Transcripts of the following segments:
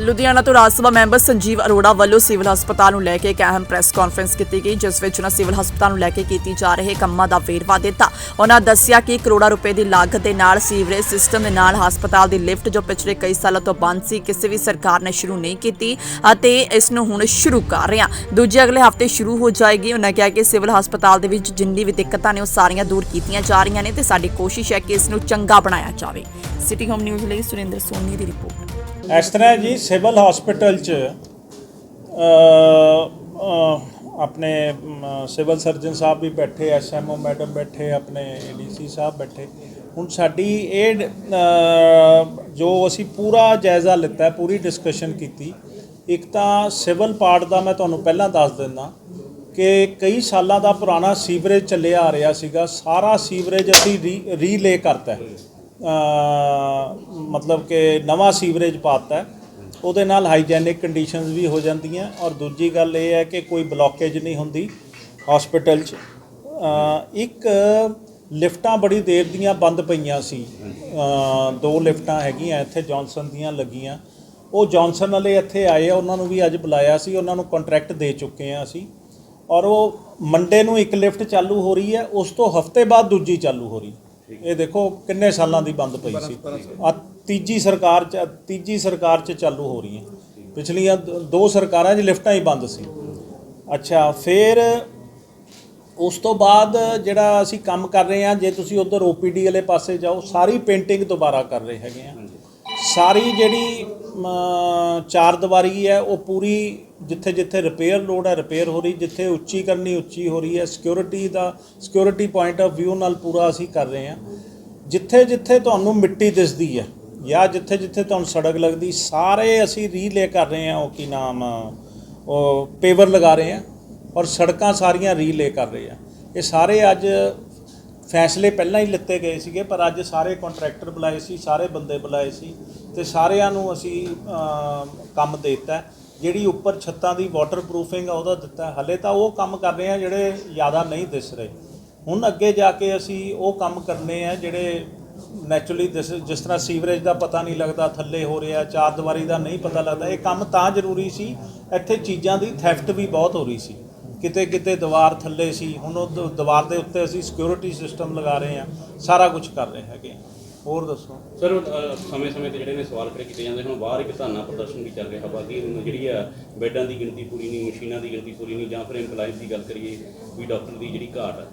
ਲੁਧਿਆਣਾ ਤੋਂ ਰਾਜ ਸਭਾ ਮੈਂਬਰ ਸੰਜੀਵ ਅਰੋੜਾ ਵੱਲੋਂ ਸਿਵਲ ਹਸਪਤਾਲ ਨੂੰ ਲੈ ਕੇ ਇੱਕ ਅਹਿਮ ਪ੍ਰੈਸ ਕਾਨਫਰੰਸ ਕੀਤੀ ਗਈ, ਜਿਸ ਵਿੱਚ ਉਹਨਾਂ ਸਿਵਲ ਹਸਪਤਾਲ ਨੂੰ ਲੈ ਕੇ ਕੀਤੀ ਜਾ ਰਹੇ ਕੰਮਾਂ ਦਾ ਵੇਰਵਾ ਦਿੱਤਾ। ਉਹਨਾਂ ਦੱਸਿਆ ਕਿ ਕਰੋੜਾਂ ਰੁਪਏ ਦੀ ਲਾਗਤ ਦੇ ਨਾਲ ਸੀਵਰੇਜ ਸਿਸਟਮ ਦੇ ਨਾਲ ਹਸਪਤਾਲ ਦੀ ਲਿਫਟ, ਜੋ ਪਿਛਲੇ ਕਈ ਸਾਲਾਂ ਤੋਂ ਬੰਦ ਸੀ, ਕਿਸੇ ਵੀ ਸਰਕਾਰ ਨੇ ਸ਼ੁਰੂ ਨਹੀਂ ਕੀਤੀ ਅਤੇ ਇਸ ਨੂੰ ਹੁਣ ਸ਼ੁਰੂ ਕਰ ਰਹੇ ਹਾਂ। ਦੂਜੇ ਅਗਲੇ ਹਫ਼ਤੇ ਸ਼ੁਰੂ ਹੋ ਜਾਏਗੀ। ਉਹਨਾਂ ਕਿਹਾ ਕਿ ਸਿਵਲ ਹਸਪਤਾਲ ਦੇ ਵਿੱਚ ਜਿੰਨੀ ਵੀ ਦਿੱਕਤਾਂ ਨੇ, ਉਹ ਸਾਰੀਆਂ ਦੂਰ ਕੀਤੀਆਂ ਜਾ ਰਹੀਆਂ ਨੇ ਤੇ ਸਾਡੀ ਕੋਸ਼ਿਸ਼ ਹੈ ਕਿ ਇਸ ਨੂੰ ਚੰਗਾ ਬਣਾਇਆ ਜਾਵੇ। ਸਿਟੀ ਹੋਮ ਨਿਊਜ਼ ਲਈ ਸੁਰਿੰਦਰ ਸੋਨੀ ਦੀ ਰਿਪੋਰਟ। ਇਸ ਤਰ੍ਹਾਂ ਜੀ ਸਿਵਲ ਹਸਪੀਟਲ 'ਚ ਆਪਣੇ ਸਿਵਲ ਸਰਜਨ ਸਾਹਿਬ ਵੀ ਬੈਠੇ, ਐਸਐਮਓ ਮੈਡਮ ਬੈਠੇ, ਆਪਣੇ ਏਡੀਸੀ ਸਾਹਿਬ ਬੈਠੇ। ਹੁਣ ਸਾਡੀ ਇਹ ਜੋ ਅਸੀਂ ਪੂਰਾ ਜਾਇਜ਼ਾ ਲਿੱਤਾ, ਪੂਰੀ ਡਿਸਕਸ਼ਨ ਕੀਤੀ, ਇੱਕ ਤਾਂ ਸਿਵਲ ਪਾਰਟ ਦਾ ਮੈਂ ਤੁਹਾਨੂੰ ਪਹਿਲਾਂ ਦੱਸ ਦਿੰਦਾ ਕਿ ਕਈ ਸਾਲਾਂ ਦਾ ਪੁਰਾਣਾ ਸੀਵਰੇਜ ਚੱਲਿਆ ਆ ਰਿਹਾ ਸੀਗਾ, ਸਾਰਾ ਸੀਵਰੇਜ ਅਸੀਂ ਰੀ- ਰੀਲੇ ਕਰਤਾ ਮਤਲਬ ਕਿ ਨਵਾਂ ਸੀਵਰੇਜ ਪਾਤਾ ਉਹਦੇ ਨਾਲ ਹਾਈਜੈਨਿਕ ਕੰਡੀਸ਼ਨਸ ਵੀ ਹੋ ਜਾਂਦੀਆਂ ਔਰ ਦੂਜੀ ਗੱਲ ਇਹ ਹੈ ਕਿ ਕੋਈ ਬਲੌਕੇਜ ਨਹੀਂ ਹੁੰਦੀ ਹਸਪੀਟਲ 'ਚ। ਇੱਕ ਲਿਫਟਾਂ ਬੜੀ ਦੇਰ ਦੀਆਂ ਬੰਦ ਪਈਆਂ ਸੀ। ਦੋ ਲਿਫਟਾਂ ਹੈਗੀਆਂ ਇੱਥੇ ਜੌਨਸਨ ਦੀਆਂ ਲੱਗੀਆਂ। ਉਹ ਜੌਨਸਨ ਵਾਲੇ ਇੱਥੇ ਆਏ ਆ ਉਹਨਾਂ ਨੂੰ ਵੀ ਅੱਜ ਬੁਲਾਇਆ ਸੀ, ਉਹਨਾਂ ਨੂੰ ਕੰਟਰੈਕਟ ਦੇ ਚੁੱਕੇ ਆ ਅਸੀਂ। ਔਰ ਉਹ ਮੰਡੇ ਨੂੰ ਇੱਕ ਲਿਫਟ ਚਾਲੂ ਹੋ ਰਹੀ ਹੈ, ਉਸ ਤੋਂ ਹਫ਼ਤੇ ਬਾਅਦ ਦੂਜੀ ਚਾਲੂ ਹੋ ਰਹੀ। ਇਹ ਦੇਖੋ ਕਿੰਨੇ ਸਾਲਾਂ ਦੀ ਬੰਦ ਪਈ ਸੀ। ਆ ਤੀਜੀ ਸਰਕਾਰ ਚ ਤੀਜੀ ਸਰਕਾਰ ਚ ਚਾਲੂ ਹੋ ਰਹੀ ਹੈ ਪਿਛਲੀਆਂ ਦ- ਸਰਕਾਰਾਂ 'ਚ ਲਿਫਟਾਂ ਹੀ ਬੰਦ ਸੀ। ਅੱਛਾ ਫਿਰ ਉਸ ਤੋਂ ਬਾਅਦ ਜਿਹੜਾ ਅਸੀਂ ਕੰਮ ਕਰ ਰਹੇ ਹਾਂ ਜੇ ਤੁਸੀਂ ਉਧਰ OPD ਵਾਲੇ ਪਾਸੇ ਜਾਓ ਸਾਰੀ ਪੇਂਟਿੰਗ ਦੁਬਾਰਾ ਕਰ ਰਹੇ ਹੈਗੇ ਆ। ਸਾਰੀ ਜਿਹੜੀ ਚਾਰ ਦੀਵਾਰੀ ਹੈ, ਉਹ ਪੂਰੀ ਜਿੱਥੇ ਜਿੱਥੇ ਰਿਪੇਅਰ ਲੋਡ ਹੈ ਰਿਪੇਅਰ ਹੋ ਰਹੀ, ਜਿੱਥੇ ਉੱਚੀ ਕਰਨੀ, ਉੱਚੀ ਹੋ ਰਹੀ ਹੈ ਸਿਕਿਉਰਿਟੀ ਦਾ ਸਿਕਿਉਰਿਟੀ ਪੁਆਇੰਟ ਆਫ View ਨਾਲ ਪੂਰਾ ਅਸੀਂ ਕਰ ਰਹੇ ਹਾਂ। ਜਿੱਥੇ ਜਿੱਥੇ ਤੁਹਾਨੂੰ ਮਿੱਟੀ ਦਿਸਦੀ ਹੈ, ਜਾਂ ਜਿੱਥੇ ਜਿੱਥੇ ਤੁਹਾਨੂੰ ਸੜਕ ਲੱਗਦੀ, ਸਾਰੇ ਅਸੀਂ ਰੀਲੇ ਕਰ ਰਹੇ ਹਾਂ, ਉਹ ਕੀ ਨਾਮ, ਉਹ ਪੇਵਰ ਲਗਾ ਰਹੇ ਹਾਂ, ਔਰ ਸੜਕਾਂ ਸਾਰੀਆਂ ਰੀਲੇ ਕਰ ਰਹੇ ਹਾਂ। ਇਹ ਸਾਰੇ ਅੱਜ ਫੈਸਲੇ ਪਹਿਲਾਂ ਹੀ ਲਿੱਤੇ ਗਏ ਸੀਗੇ, ਪਰ ਅੱਜ ਸਾਰੇ ਕੰਟਰੈਕਟਰ ਬੁਲਾਏ ਸੀ, ਸਾਰੇ ਬੰਦੇ ਬੁਲਾਏ ਸੀ। ਤੇ ਸਾਰਿਆਂ ਨੂੰ ਅਸੀਂ ਕੰਮ ਦੇ ਦਿੱਤਾ ਜਿਹੜੀ ਉੱਪਰ ਛੱਤਾਂ ਦੀ ਵਾਟਰਪ੍ਰੂਫਿੰਗ ਆ, ਉਹਦਾ ਦਿੱਤਾ ਹੈ। ਹਲੇ ਤਾਂ ਉਹ ਕੰਮ ਕਰ ਰਹੇ ਆ, ਜਿਹੜੇ ਜ਼ਿਆਦਾ ਨਹੀਂ ਦਿਸ ਰਹੇ। ਹੁਣ ਅੱਗੇ ਜਾ ਕੇ ਅਸੀਂ ਉਹ ਕੰਮ ਕਰਨੇ ਆ, ਜਿਹੜੇ ਨੈਚੁਰਲੀ ਜਿਸ ਤਰ੍ਹਾਂ ਸੀਵਰੇਜ ਦਾ ਪਤਾ ਨਹੀਂ ਲੱਗਦਾ, ਥੱਲੇ ਹੋ ਰਿਹਾ, ਚਾਰ ਦੀਵਾਰੀ ਦਾ ਨਹੀਂ ਪਤਾ ਲੱਗਦਾ, ਇਹ ਕੰਮ ਤਾਂ ਜ਼ਰੂਰੀ ਸੀ। ਇੱਥੇ ਚੀਜ਼ਾਂ ਦੀ ਥੈਫਟ ਵੀ ਬਹੁਤ ਹੋ ਰਹੀ ਸੀ। ਕਿਤੇ ਕਿਤੇ ਦੀਵਾਰ ਥੱਲੇ ਸੀ, ਹੁਣ ਉਹ ਦ- ਦੀਵਾਰ ਦੇ ਉੱਤੇ ਅਸੀਂ ਸਿਕਿਉਰਿਟੀ ਸਿਸਟਮ ਲਗਾ ਰਹੇ ਹਾਂ ਸਾਰਾ ਕੁਝ ਕਰ ਰਹੇ ਹੈਗੇ ਹੋਰ ਦੱਸੋ ਸਰ ਸਮੇਂ ਸਮੇਂ ਤੇ ਜਿਹੜੇ ਨੇ ਸਵਾਲ ਖੜੇ ਕੀਤੇ ਜਾਂਦੇ ਹੁਣ ਬਾਹਰ ਇੱਕ ਧਰਨਾ ਪ੍ਰਦਰਸ਼ਨ ਵੀ ਚੱਲ ਰਿਹਾ ਵਾ ਕਿ ਹੁਣ ਜਿਹੜੀ ਆ ਬੈੱਡਾਂ ਦੀ ਗਿਣਤੀ ਪੂਰੀ ਨਹੀਂ ਮਸ਼ੀਨਾਂ ਦੀ ਗਿਣਤੀ ਪੂਰੀ ਨਹੀਂ ਜਾਂ ਫਿਰ EMPLOYEES ਦੀ ਗੱਲ ਕਰੀਏ ਵੀ ਡਾਕਟਰ ਦੀ ਜਿਹੜੀ ਘਾਟ ਆ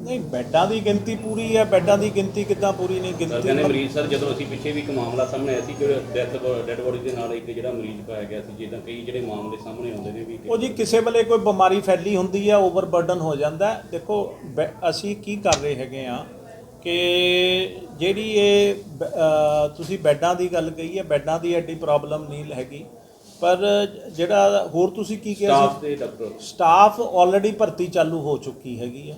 ਨਹੀਂ ਬੈੱਡਾਂ ਦੀ ਗਿਣਤੀ ਪੂਰੀ ਹੈ ਬੈੱਡਾਂ ਦੀ ਗਿਣਤੀ ਕਿੱਦਾਂ ਪੂਰੀ ਨਹੀਂ ਸਰ ਗਿਣਤੀ ਕਹਿੰਦੇ ਮਰੀਜ਼ ਸਰ ਜਦੋਂ ਅਸੀਂ ਪਿੱਛੇ ਵੀ ਇੱਕ ਮਾਮਲਾ ਸਾਹਮਣੇ ਆਇਆ ਸੀ ਕਿ ਡੈਥ ਡੈਡ ਬੋਡੀ ਦੇ ਨਾਲ ਇੱਕ ਜਿਹੜਾ ਮਰੀਜ਼ ਪਾਇਆ ਗਿਆ ਸੀ ਜਿੱਦਾਂ ਕਈ ਜਿਹੜੇ ਮਾਮਲੇ ਸਾਹਮਣੇ ਆਉਂਦੇ ਨੇ ਵੀ ਉਹ ਜੀ ਕਿਸੇ ਵੇਲੇ ਕੋਈ ਬਿਮਾਰੀ ਫੈਲੀ ਹੁੰਦੀ ਹੈ ਓਵਰਬਰਡਨ ਹੋ ਜਾਂਦਾ। ਦੇਖੋ ਅਸੀਂ ਕੀ ਕਰ ਰਹੇ ਹੈਗੇ ਆ ਕਿ ਜਿਹੜੀ ਇਹ ਤੁਸੀਂ ਬੈੱਡਾਂ ਦੀ ਗੱਲ ਕਹੀ ਹੈ ਬੈੱਡਾਂ ਦੀ ਐਡੀ ਪ੍ਰੋਬਲਮ ਨਹੀਂ ਹੈਗੀ। ਪਰ ਜਿਹੜਾ ਹੋਰ ਤੁਸੀਂ ਕੀ ਕਿਹਾ ਸਟਾਫ ਦੇ ਡਾਕਟਰ। ਸਟਾਫ ਆਲਰੇਡੀ ਭਰਤੀ ਚਾਲੂ ਹੋ ਚੁੱਕੀ ਹੈਗੀ ਹੈ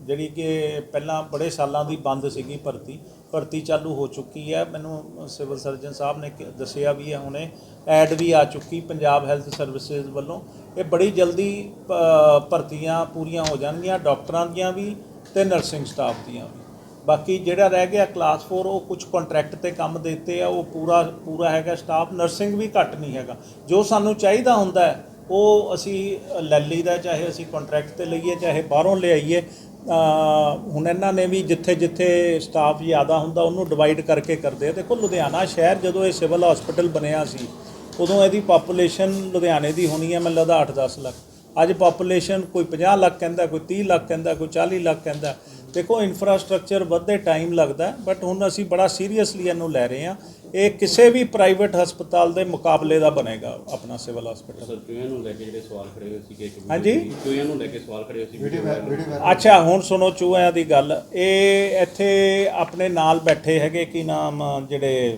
ਜਿਹੜੀ ਕਿ ਪਹਿਲਾਂ ਬੜੇ ਸਾਲਾਂ ਦੀ ਬੰਦ ਸੀਗੀ ਭਰਤੀ ਭਰਤੀ ਚਾਲੂ ਹੋ ਚੁੱਕੀ ਹੈ। ਮੈਨੂੰ ਸਿਵਲ ਸਰਜਨ ਸਾਹਿਬ ਨੇ ਦੱਸਿਆ ਵੀ ਹੈ ਹੁਣੇ ਐਡ ਵੀ ਆ ਚੁੱਕੀ ਪੰਜਾਬ ਹੈਲਥ ਸਰਵਿਸਿਜ਼ ਵੱਲੋਂ। ਇਹ ਬੜੀ ਜਲਦੀ ਭਰਤੀਆਂ ਪੂਰੀਆਂ ਹੋ ਜਾਣਗੀਆਂ ਡਾਕਟਰਾਂ ਦੀਆਂ ਵੀ ਤੇ ਨਰਸਿੰਗ ਸਟਾਫ ਦੀਆਂ ਵੀ। ਬਾਕੀ ਜਿਹੜਾ ਰਹਿ ਗਿਆ ਕਲਾਸ 4 ਉਹ ਕੁਝ ਕੰਟਰੈਕਟ ਤੇ ਕੰਮ ਦਿੱਤੇ ਆ, ਉਹ ਪੂਰਾ ਪੂਰਾ ਹੈਗਾ ਸਟਾਫ ਨਰਸਿੰਗ ਵੀ ਘੱਟ ਨਹੀਂ ਹੈਗਾ। ਜੋ ਸਾਨੂੰ ਚਾਹੀਦਾ ਹੁੰਦਾ ਹੈ, ਉਹ ਅਸੀਂ ਲੈ ਲਈਦਾ, ਚਾਹੇ ਅਸੀਂ ਕੰਟਰੈਕਟ ਤੇ ਲਈਏ, ਚਾਹੇ ਬਾਹਰੋਂ ਲਿਆਈਏ। ਹੁਣ ਇਹਨਾਂ ਨੇ ਵੀ ਜਿੱਥੇ ਜਿੱਥੇ ਸਟਾਫ ਜ਼ਿਆਦਾ ਹੁੰਦਾ, ਉਹਨੂੰ ਡਿਵਾਈਡ ਕਰਕੇ ਕਰਦੇ ਆ। ਦੇਖੋ, ਲੁਧਿਆਣਾ ਸ਼ਹਿਰ ਜਦੋਂ ਇਹ ਸਿਵਲ ਹਸਪੀਟਲ ਬਣਿਆ ਸੀ, ਉਦੋਂ ਇਹਦੀ ਪਾਪੂਲੇਸ਼ਨ ਲੁਧਿਆਣੇ ਦੀ ਹੋਣੀ ਹੈ, ਮੈਨੂੰ ਲੱਗਦਾ 8-10 ਲੱਖ। ਅੱਜ ਪਾਪੂਲੇਸ਼ਨ ਕੋਈ 50 ਲੱਖ ਕਹਿੰਦਾ, ਕੋਈ 30 ਲੱਖ ਕਹਿੰਦਾ, ਕੋਈ 40 ਲੱਖ ਕਹਿੰਦਾ। ਦੇਖੋ ਇਨਫਰਾਸਟ੍ਰਕਚਰ ਵੱਧਦੇ ਟਾਈਮ ਲੱਗਦਾ ਬਟ ਹੁਣ ਅਸੀਂ ਬੜਾ ਸੀਰੀਅਸਲੀ ਇਹਨੂੰ ਲੈ ਰਹੇ ਹਾਂ। ਇਹ ਕਿਸੇ ਵੀ ਪ੍ਰਾਈਵੇਟ ਹਸਪਤਾਲ ਦੇ ਮੁਕਾਬਲੇ ਦਾ ਬਣੇਗਾ ਆਪਣਾ ਸਿਵਲ ਹਸਪੀਟਲ ਸਰ ਚੂਹਿਆਂ ਨੂੰ ਲੈ ਕੇ ਜਿਹੜੇ ਸਵਾਲ ਖੜੇ ਹੋਏ ਸੀਗੇ ਕਿ ਹਾਂਜੀ? ਚੂਹਿਆਂ ਨੂੰ ਲੈ ਕੇ ਸਵਾਲ ਖੜੇ ਹੋਏ ਸੀ ਵੀਡੀਓ ਅੱਛਾ ਹੁਣ ਸੁਣੋ ਚੂਹਿਆਂ ਦੀ ਗੱਲ। ਇਹ ਇੱਥੇ ਆਪਣੇ ਨਾਲ ਬੈਠੇ ਹੈਗੇ ਕੀ ਨਾਮ ਜਿਹੜੇ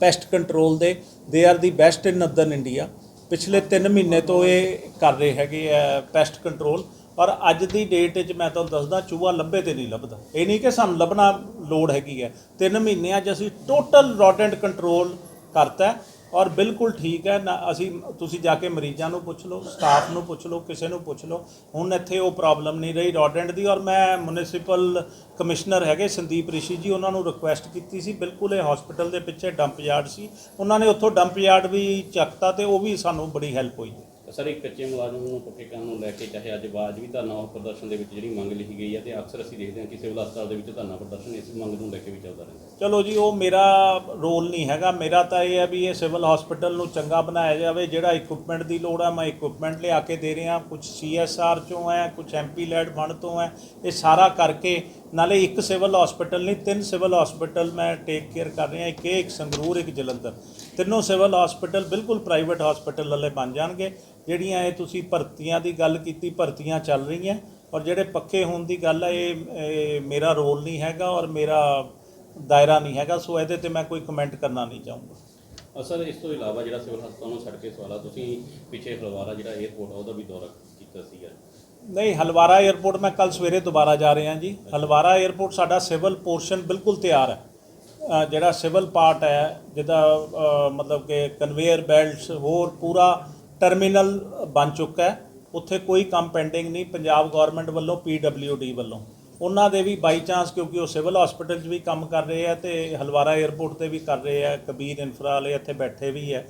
ਪੈਸਟ ਕੰਟਰੋਲ ਦੇ। They are the best in northern India ਪਿਛਲੇ 3 ਮਹੀਨੇ ਤੋਂ ਇਹ ਕਰ ਰਹੇ ਹੈਗੇ ਆ ਪੈਸਟ ਕੰਟਰੋਲ ਪਰ ਅੱਜ ਦੀ ਡੇਟ 'ਚ ਮੈਂ ਤੁਹਾਨੂੰ ਦੱਸਦਾ, ਚੂਹਾ ਲੱਭੇ ਤੇ ਨਹੀਂ ਲੱਭਦਾ। ਇਹ ਨਹੀਂ ਕਿ ਸਾਨੂੰ ਲੱਭਣਾ ਲੋੜ ਹੈਗੀ ਹੈ। ਤਿੰਨ ਮਹੀਨਿਆਂ 'ਚ ਅਸੀਂ ਟੋਟਲ ਰੋਡੈਂਟ ਕੰਟਰੋਲ ਕਰਤਾ ਔਰ ਬਿਲਕੁਲ ਠੀਕ ਹੈ। ਨਾ, ਅਸੀਂ, ਤੁਸੀਂ ਜਾ ਕੇ ਮਰੀਜ਼ਾਂ ਨੂੰ ਪੁੱਛ ਲਓ ਸਟਾਫ ਨੂੰ ਪੁੱਛ ਲਓ, ਕਿਸੇ ਨੂੰ ਪੁੱਛ ਲਓ। ਹੁਣ ਇੱਥੇ ਉਹ ਪ੍ਰੋਬਲਮ ਨਹੀਂ ਰਹੀ ਰੋਡੈਂਟ ਦੀ ਔਰ ਮੈਂ ਮਿਊਨਿਸਪਲ ਕਮਿਸ਼ਨਰ ਹੈਗੇ, ਸੰਦੀਪ ਰਿਸ਼ੀ ਜੀ, ਉਹਨਾਂ ਨੂੰ ਰਿਕੁਐਸਟ ਕੀਤੀ ਸੀ। ਬਿਲਕੁਲ ਇਹ ਹਸਪੀਟਲ ਦੇ ਪਿੱਛੇ ਡੰਪ ਯਾਰਡ ਸੀ। ਉਹਨਾਂ ਨੇ ਉੱਥੋਂ ਡੰਪ ਯਾਰਡ ਵੀ ਚੱਕਤਾ ਤੇ ਉਹ ਵੀ ਸਾਨੂੰ ਬੜੀ ਹੈਲਪ ਹੋਈ ਹੈ। ਸਰ ਇੱਕ ਕੱਚੇ ਮੁਲਾਜ਼ਮ ਨੂੰ ਪੱਕੇ ਕਰਨ ਨੂੰ ਲੈ ਕੇ ਚਾਹੇ ਅੱਜ ਬਾਅਦ ਵੀ ਧਰਨਾ ਪ੍ਰਦਰਸ਼ਨ ਦੇ ਵਿੱਚ ਜਿਹੜੀ ਮੰਗ ਲਿਖੀ ਗਈ ਹੈ ਤੇ ਅਕਸਰ ਅਸੀਂ ਦੇਖਦੇ ਹਾਂ ਕਿ ਸਿਵਲ ਹਸਪਤਾਲ ਦੇ ਵਿੱਚ ਧਰਨਾ ਪ੍ਰਦਰਸ਼ਨ ਇਸ ਮੰਗ ਨੂੰ ਲੈ ਕੇ ਵੀ ਚੱਲਦਾ ਰਹਿੰਦਾ ਚਲੋ ਜੀ, ਉਹ ਮੇਰਾ ਰੋਲ ਨਹੀਂ ਹੈਗਾ। ਮੇਰਾ ਤਾਂ ਇਹ ਹੈ ਵੀ ਇਹ ਸਿਵਲ ਹਸਪੀਟਲ ਨੂੰ ਚੰਗਾ ਬਣਾਇਆ ਜਾਵੇ। ਜਿਹੜਾ ਇਕਵਿਪਮੈਂਟ ਦੀ ਲੋੜ ਹੈ ਮੈਂ ਇਕਵਿਪਮੈਂਟ ਲਿਆ ਕੇ ਦੇ ਰਿਹਾ। ਕੁਝ ਸੀਐਸਆਰ ਚੋਂ ਹੈ ਕੁਝ ਐਮਪੀ ਲੈਡ ਫੰਡ ਤੋਂ ਹੈ। ਇਹ ਸਾਰਾ ਕਰਕੇ ਨਾਲੇ ਇੱਕ ਸਿਵਲ ਹਸਪੀਟਲ ਨਹੀਂ, ਤਿੰਨ ਸਿਵਲ ਹਸਪੀਟਲ ਮੈਂ ਟੇਕ ਕੇਅਰ ਕਰ ਰਿਹਾ, ਇੱਕ ਇਹ, ਇੱਕ ਸੰਗਰੂਰ, ਇੱਕ ਜਲੰਧਰ। ਤਿੰਨੋਂ ਸਿਵਲ ਹਸਪੀਟਲ ਬਿਲਕੁਲ ਪ੍ਰਾਈਵੇਟ ਹਸਪੀਟਲ ਵਾਲੇ ਬਣ ਜਾਣਗੇ। ਜਿਹੜੀਆਂ ਇਹ ਤੁਸੀਂ ਭਰਤੀਆਂ ਦੀ ਗੱਲ ਕੀਤੀ, ਭਰਤੀਆਂ ਚੱਲ ਰਹੀਆਂ। ਔਰ ਜਿਹੜੇ ਪੱਕੇ ਹੋਣ ਦੀ ਗੱਲ ਹੈ ਇਹ ਮੇਰਾ ਰੋਲ ਨਹੀਂ ਹੈਗਾ ਔਰ ਮੇਰਾ ਦਾਇਰਾ ਨਹੀਂ ਹੈਗਾ, ਸੋ ਇਹਦੇ ਤੇ ਮੈਂ ਕੋਈ ਕਮੈਂਟ ਕਰਨਾ ਨਹੀਂ ਚਾਹੂੰਗਾ ਅਸਰ ਇਸ ਤੋਂ ਇਲਾਵਾ ਜਿਹੜਾ ਸਿਵਲ ਹਸਪਤਾਲ ਨੂੰ ਛੱਡ ਕੇ ਸਵਾਲਾ, ਤੁਸੀਂ ਪਿੱਛੇ ਫਲਵਾਰਾ ਜਿਹੜਾ 에ਅਰਪੋਰਟ ਆ, ਉਹਦਾ ਵੀ ਦੌਰਾ ਕੀਤਾ ਸੀਗਾ। ਨਹੀਂ, ਹਲਵਾਰਾ 에ਅਰਪੋਰਟ ਮੈਂ ਕੱਲ ਸਵੇਰੇ ਦੁਬਾਰਾ ਜਾ ਰਿਹਾ ਜੀ। ਹਲਵਾਰਾ 에ਅਰਪੋਰਟ ਸਾਡਾ ਸਿਵਲ ਪੋਰਸ਼ਨ ਬਿਲਕੁਲ ਤਿਆਰ ਹੈ। ਜਿਹੜਾ ਸਿਵਲ ਪਾਰਟ ਹੈ, ਜਿਹਦਾ ਮਤਲਬ ਕਿ ਕਨਵੇਅਰ ਬੈਲਟਸ ਹੋਰ ਪੂਰਾ ਟਰਮੀਨਲ ਬਣ ਚੁੱਕਾ ਹੈ। ਉੱਥੇ ਕੋਈ ਕੰਮ ਪੈਂਡਿੰਗ ਨਹੀਂ, ਪੰਜਾਬ ਗਵਰਨਮੈਂਟ ਵੱਲੋਂ ਪੀਡਬਲਯੂਡੀ ਵੱਲੋਂ। ਉਹਨਾਂ ਦੇ ਵੀ ਬਾਈ ਚਾਂਸ ਕਿਉਂਕਿ ਉਹ ਸਿਵਲ ਹਸਪੀਟਲ 'ਚ ਵੀ ਕੰਮ ਕਰ ਰਹੇ ਆ ਤੇ ਹਲਵਾਰਾ 에ਅਰਪੋਰਟ ਤੇ ਵੀ ਕਰ ਰਹੇ ਆ ਕਬੀਰ ਇਨਫਰਾ ਵਾਲੇ ਇੱਥੇ ਬੈਠੇ ਵੀ ਹੈ।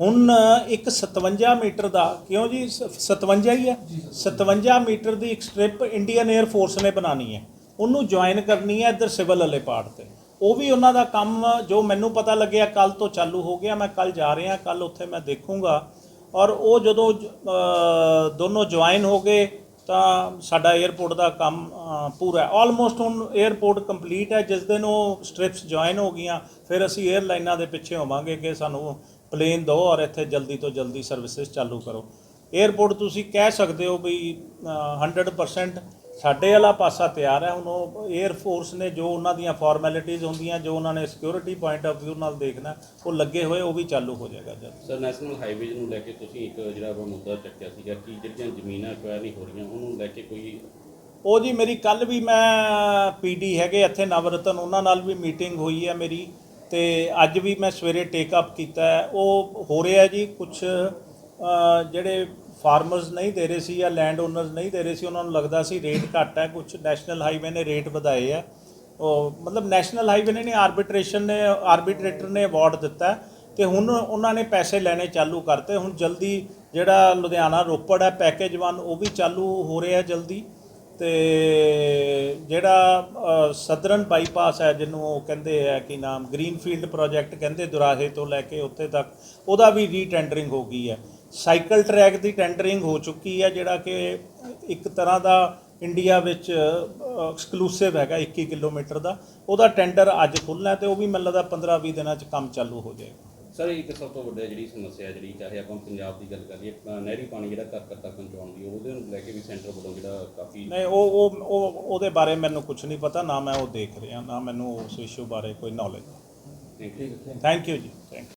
ਹੁਣ ਇੱਕ 57 ਮੀਟਰ ਦਾ, ਕਿਉਂ ਜੀ? 57 ਹੀ ਹੈ? 57 ਮੀਟਰ ਦੀ ਇੱਕ ਸਟ੍ਰਿਪ ਇੰਡੀਅਨ 에ਅਰ ਫੋਰਸ ਨੇ ਬਣਾਣੀ ਹੈ। ਉਹਨੂੰ ਜੁਆਇਨ ਕਰਨੀ ਹੈ ਇੱਧਰ ਸਿਵਲ ਵਾਲੇ ਪਾਰਟ ਤੇ। ਉਹ ਵੀ ਉਹਨਾਂ ਦਾ ਕੰਮ ਜੋ ਮੈਨੂੰ ਪਤਾ ਲੱਗਿਆ ਕੱਲ ਤੋਂ ਚਾਲੂ ਹੋ ਗਿਆ, ਮੈਂ ਕੱਲ ਜਾ ਰਿਹਾ ਕੱਲ ਉੱਥੇ ਮੈਂ ਦੇਖੂੰਗਾ। ਔਰ ਉਹ ਜਦੋਂ ਦੋਨੋਂ ਜੁਆਇਨ ਹੋ ਗਏ, ਤਾਂ ਸਾਡਾ 에어ਪੋਰਟ ਦਾ ਕੰਮ ਪੂਰਾ ਹੈ। ਆਲਮੋਸਟ ਹੁਣ 에어ਪੋਰਟ ਕੰਪਲੀਟ ਹੈ। ਜਿਸ ਦਿਨ ਉਹ ਸਟ੍ਰਿਪਸ ਜੁਆਇਨ ਹੋ ਗਈਆਂ, ਫਿਰ ਅਸੀਂ 에ਅਰਲਾਈਨਾਂ ਦੇ ਪਿੱਛੇ ਹੋਵਾਂਗੇ ਕਿ ਸਾਨੂੰ ਪਲੇਨ ਦਿਓ ਔਰ ਇੱਥੇ ਜਲਦੀ ਤੋਂ ਜਲਦੀ ਸਰਵਿਸਿਜ਼ ਚਾਲੂ ਕਰੋ। 에ਅਰਪੋਰਟ ਤੁਸੀਂ ਕਹਿ ਸਕਦੇ ਹੋ ਵੀ ਅ, 100% ਸਾਡੇ ਵਾਲਾ ਪਾਸਾ ਤਿਆਰ ਹੈ। ਹੁਣ ਉਹ 에ਅਰ ਫੋਰਸ ਨੇ ਜੋ ਉਹਨਾਂ ਦੀਆਂ ਫਾਰਮੈਲਿਟੀਆਂ ਹੁੰਦੀਆਂ ਜੋ ਉਹਨਾਂ ਨੇ ਸਿਕਿਉਰਿਟੀ ਪੁਆਇੰਟ ਆਫ View ਨਾਲ ਦੇਖਣਾ ਉਹ ਲੱਗੇ ਹੋਏ ਉਹ ਵੀ ਚਾਲੂ ਹੋ ਜਾਏਗਾ ਜਲਦੀ। ਸਰ ਨੈਸ਼ਨਲ ਹਾਈਵੇਜ਼ ਨੂੰ ਲੈ ਕੇ ਤੁਸੀਂ ਇੱਕ ਜਿਹੜਾ ਵਾ ਮੁੱਦਾ ਚੱਕਿਆ ਸੀਗਾ ਕਿ ਜਿਹੜੀਆਂ ਜ਼ਮੀਨਾਂ ਐਕਵਾਇਰ ਨਹੀਂ ਹੋ ਰਹੀਆਂ ਉਹਨੂੰ ਲੈ ਕੇ ਕੋਈ ਉਹ ਜੀ ਮੇਰੀ ਕੱਲ ਵੀ ਮੈਂ ਪੀਡੀ ਹੈਗੇ ਇੱਥੇ ਨਵਰਤਨ ਉਹਨਾਂ ਨਾਲ ਵੀ ਮੀਟਿੰਗ ਹੋਈ ਹੈ ਮੇਰੀ। ਤੇ ਅੱਜ ਵੀ ਮੈਂ ਸਵੇਰੇ ਟੇਕ ਅਪ ਕੀਤਾ ਉਹ ਹੋ ਰਿਹਾ ਜੀ ਕੁਝ ਜਿਹੜੇ ਫਾਰਮਰਸ ਨਹੀਂ ਦੇ ਰਹੇ ਸੀ ਜਾਂ ਲੈਂਡ ਓਨਰਸ ਨਹੀਂ ਦੇ ਰਹੇ ਸੀ, ਉਹਨਾਂ ਨੂੰ ਲੱਗਦਾ ਸੀ ਰੇਟ ਘੱਟ ਹੈ। ਕੁਝ ਨੈਸ਼ਨਲ ਹਾਈਵੇ ਨੇ ਰੇਟ ਵਧਾਏ ਆ। ਉਹ ਮਤਲਬ ਨੈਸ਼ਨਲ ਹਾਈਵੇ ਨੇ ਆਰਬਿਟ੍ਰੇਸ਼ਨ ਨੇ ਆਰਬਿਟ੍ਰੇਟਰ ਨੇ ਅਵਾਰਡ ਦਿੱਤਾ ਹੈ। ਤੇ ਹੁਣ ਉਹਨਾਂ ਨੇ ਪੈਸੇ ਲੈਣੇ ਚਾਲੂ ਕਰਤੇ। ਹੁਣ ਜਲਦੀ ਜਿਹੜਾ ਲੁਧਿਆਣਾ ਰੋਪੜ ਹੈ ਪੈਕੇਜ 1 ਉਹ ਵੀ ਚਾਲੂ ਹੋ ਰਿਹਾ ਜਲਦੀ। ਤੇ ਜਿਹੜਾ ਸਦਰਨ ਬਾਈਪਾਸ ਹੈ ਜਿਹਨੂੰ ਉਹ ਕਹਿੰਦੇ ਆ ਕਿ ਨਾਮ ਗ੍ਰੀਨਫੀਲਡ ਪ੍ਰੋਜੈਕਟ ਕਹਿੰਦੇ ਦੁਰਾਹੇ ਤੋਂ ਲੈ ਕੇ ਉੱਥੇ ਤੱਕ, ਉਹਦਾ ਵੀ ਰੀਟੈਂਡਰਿੰਗ ਹੋ ਗਈ ਹੈ। ਸਾਈਕਲ ਟਰੈਕ ਦੀ ਟੈਂਡਰਿੰਗ ਹੋ ਚੁੱਕੀ ਹੈ ਜਿਹੜਾ ਕਿ ਇੱਕ ਤਰ੍ਹਾਂ ਦਾ ਇੰਡੀਆ ਵਿੱਚ ਐਕਸਕਲੂਸਿਵ ਹੈਗਾ 21 ਕਿਲੋਮੀਟਰ ਦਾ। ਉਹਦਾ ਟੈਂਡਰ ਅੱਜ ਖੁੱਲ੍ਹਣਾ ਹੈ ਤੇ ਉਹ ਵੀ ਮੈਨੂੰ ਲੱਗਦਾ 15-20 ਦਿਨਾਂ 'ਚ ਕੰਮ ਚਾਲੂ ਹੋ ਜਾਏਗਾ। ਸਰ ਇੱਕ ਸਭ ਤੋਂ ਵੱਡਾ ਜਿਹੜੀ ਸਮੱਸਿਆ ਜਿਹੜੀ ਚਾਹੇ ਆਪਾਂ ਪੰਜਾਬ ਦੀ ਗੱਲ ਕਰੀਏ ਅ, ਨਹਿਰੀ ਪਾਣੀ ਜਿਹੜਾ ਘਰ ਘਰ ਤੱਕ ਪਹੁੰਚਾਉਣ ਦੀ ਉਹਦੇ ਨੂੰ ਲੈ ਕੇ ਵੀ ਸੈਂਟਰ ਵੱਲੋਂ ਜਿਹੜਾ ਕਾਫੀ ਨਹੀਂ ਉਹ ਉਹ ਉਹ ਉਹਦੇ ਬਾਰੇ ਮੈਨੂੰ ਕੁਝ ਨਹੀਂ ਪਤਾ ਨਾ ਮੈਂ ਉਹ ਦੇਖ ਰਿਹਾ ਨਾ ਮੈਨੂੰ ਉਸ ਇਸ਼ੂ ਬਾਰੇ ਕੋਈ knowledge thank you thank you ji thank